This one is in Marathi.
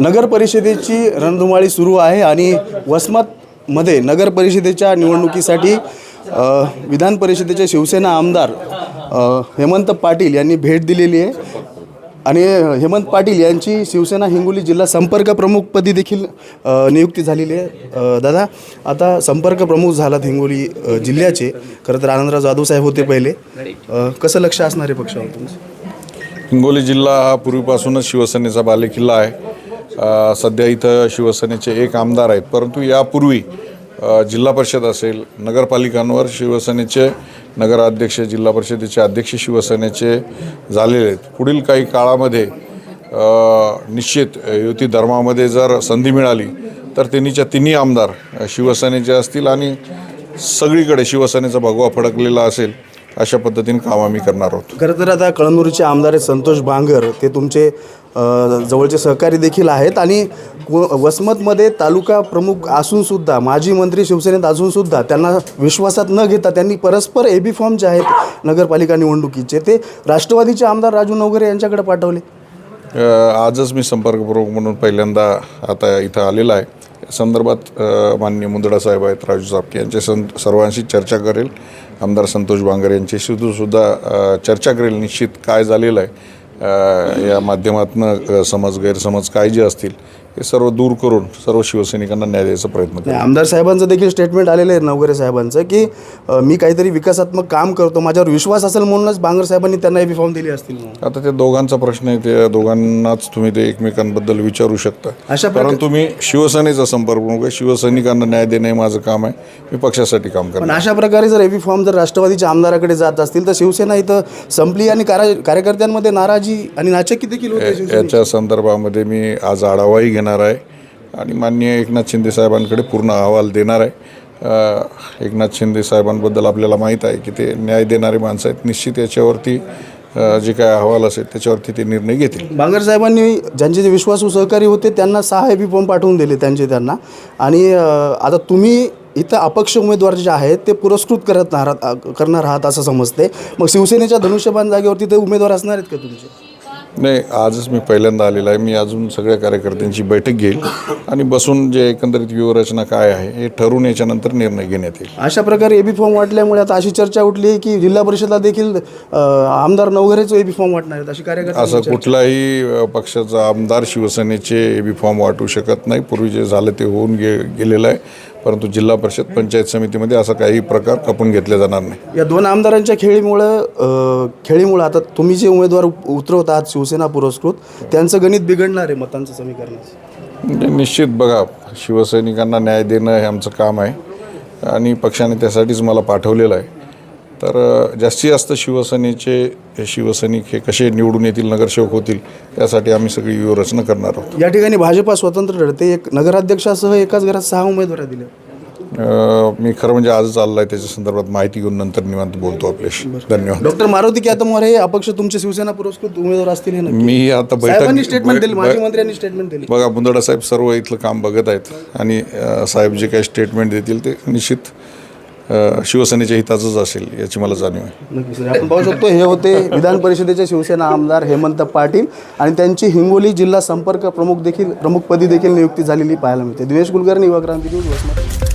नगर परिषदेची रणधुमाळी सुरू आहे आणि वसमतमध्ये नगर परिषदेच्या निवडणुकीसाठी विधान परिषदेचे शिवसेना आमदार हेमंत पाटील यांनी भेट दिलेली आहे. आणि हेमंत पाटील यांची शिवसेना हिंगोली जिल्हा संपर्क प्रमुखपदी देखील नियुक्ती झालेली आहे. दादा आता संपर्क प्रमुख झालात हिंगोली जिल्ह्याचे. खरं तर आनंदराव जाधव साहेब होते पहिले. कसं लक्ष असणारे पक्षावर तुमचं? हिंगोली जिल्हा हा पूर्वीपासूनच शिवसेनेचा बालेकिल्ला आहे. सध्या इथं शिवसेनेचे एक आमदार आहेत. परंतु यापूर्वी जिल्हा परिषद असेल नगरपालिकांवर शिवसेनेचे नगराध्यक्ष जिल्हा परिषदेचे अध्यक्ष शिवसेनेचे झालेले आहेत. पुढील काही काळामध्ये निश्चित युती धर्मामध्ये जर संधी मिळाली तर त्यांनीच्या तिन्ही आमदार शिवसेनेचे असतील आणि सगळीकडे शिवसेनेचा भगवा फडकलेला असेल. अशा पद्धतीने काम आम्ही करणार आहोत. खरं तर आता कळमनुरीचे आमदार आहेत संतोष बांगर ते तुमचे अ, जवळचे सहकारी देखील आहेत आणि को- वसमतमध्ये तालुका प्रमुख असूनसुद्धा माजी मंत्री शिवसेनेत असूनसुद्धा त्यांना विश्वासात न घेता त्यांनी परस्पर ए बी फॉर्म जे आहेत नगरपालिका निवडणुकीचे ते राष्ट्रवादीचे आमदार राजू नवगरे यांच्याकडे पाठवले. अ, आजच मी संपर्क प्रमुख म्हणून पहिल्यांदा आता इथं आलेला आहे. संदर्भात माननीय मुंदडा साहेब आहेत राजू सापके यांच्या सं सर्वांशी चर्चा करेल. आमदार संतोष बांगर यांच्याशी सुद्धा चर्चा करेल. निश्चित काय झालेलं आहे या माध्यमातून समज गैरसमज काय जे असतील हे सर्व दूर करून सर्व शिवसैनिकांना न्याय द्यायचा प्रयत्न नाही, आमदार साहेबांचं देखील स्टेटमेंट आलेलं आहे नवगरे साहेबांचं की अ, मी काहीतरी विकासात्मक काम करतो माझ्यावर विश्वास असेल म्हणूनच बांगर साहेबांनी त्यांना बी फॉर्म दिले असतील म्हणून. आता ते दोघांचा प्रश्न आहे ते दोघांनाच तुम्ही ते एकमेकांबद्दल विचारू शकता अशा प्रकार- परंतु मी शिवसेनेचा संपर्क प्रमुख आहे शिवसैनिकांना न्याय देणे हे माझं काम आहे मी पक्षासाठी काम करणार पण अशा प्रकारे जर ए बी फॉर्म जर राष्ट्रवादीच्या आमदाराकडे जात असतील तर शिवसेना इथं संपली आणि कार्य कार्यकर्त्यांमध्ये नाराजी आणि नाचक्की देखील होते शिवसेनेची. याच्या संदर्भामध्ये मी आज आढावाही घेणार आहे. आणि माननीय एकनाथ शिंदे साहेबांकडे पूर्ण अहवाल देणार आहे. एकनाथ शिंदे साहेबांबद्दल आपल्याला माहीत आहे की ते न्याय देणारे माणसं आहेत. निश्चित याच्यावरती जे काय अहवाल असेल त्याच्यावरती ते निर्णय घेतील. बांगर साहेबांनी ज्यांचे जे विश्वासू सहकारी होते त्यांना सहा ए बी फॉर्म पाठवून दिले त्यांचे त्यांना. आणि आता तुम्ही इथं अपक्ष उमेदवार जे आहेत ते पुरस्कृत करत आहात करणार आहात असं समजते. मग शिवसेनेच्या धनुष्यबाण जागेवरती ते उमेदवार असणार आहेत का तुमचे? नाही आजच मी पहिल्यांदा आलेला आहे. मी अजून सगळ्या कार्यकर्त्यांची बैठक घेईल आणि बसून जे एकंदरीत व्यूहरचना काय आहे हे ठरवून याच्यानंतर निर्णय घेण्यात येईल. अशा प्रकारे ए बी फॉर्म वाटल्यामुळे आता अशी चर्चा उठली आहे की जिल्हा परिषदला देखील आमदार नवघरेच ए बी फॉर्म वाटणार आहेत अशी कार्यकर्ते असं कुठलाही पक्षाचा आमदार शिवसेनेचे ए बी फॉर्म वाटू शकत नाही. पूर्वी जे झालं ते होऊन गे गेलेलं आहे. परंतु जिल्हा परिषद पंचायत समितीमध्ये असा काही प्रकार खपून घेतले जाणार नाही. या दोन आमदारांच्या खेळीमुळं अ, खेळीमुळं आता तुम्ही जे उमेदवार उप- उतरवत आहात शिवसेना पुरस्कृत त्यांचं गणित बिघडणार आहे मतांचं समीकरणाचं म्हणजे निश्चित बघा शिवसैनिकांना न्याय देणं हे आमचं काम आहे. आणि पक्षाने त्यासाठीच मला पाठवलेलं आहे. तर जास्तीत जास्त शिवसेनेचे हे शिवसैनिक हे कसे निवडून येतील नगरसेवक होतील यासाठी आम्ही सगळी व्यूहरचना करणार आहोत. या ठिकाणी भाजपा स्वतंत्र लढते एक नगराध्यक्षासह एकाच घरात सहा उमेदवार दिल्या. मी खरं म्हणजे आजच आलेलो आहे त्याच्या संदर्भात माहिती घेऊन नंतर निवांत बोलतो आपल्याशी. धन्यवाद. डॉक्टर मारुती कॅतमोर हे अपक्ष तुमचे शिवसेना पुरस्कृत उमेदवार असतील. मी आता साहेबांनी स्टेटमेंट दिली बैठक माजी मंत्र्यांनी स्टेटमेंट दिली. बघा मुंदडा साहेब सर्व इथलं काम बघत आहेत आणि साहेब जे काही स्टेटमेंट देतील ते निश्चित शिवसेनेच्या हिताचंच असेल याची मला जाणीव आहे. आपण पाहू शकतो हे होते विधान परिषदेचे शिवसेना आमदार हेमंत पाटील आणि त्यांची हिंगोली जिल्हा संपर्क प्रमुख देखील प्रमुखपदी देखील नियुक्ती झालेली पाहायला मिळते. दिनेश कुलकर्णी युवा क्रांती न्यूज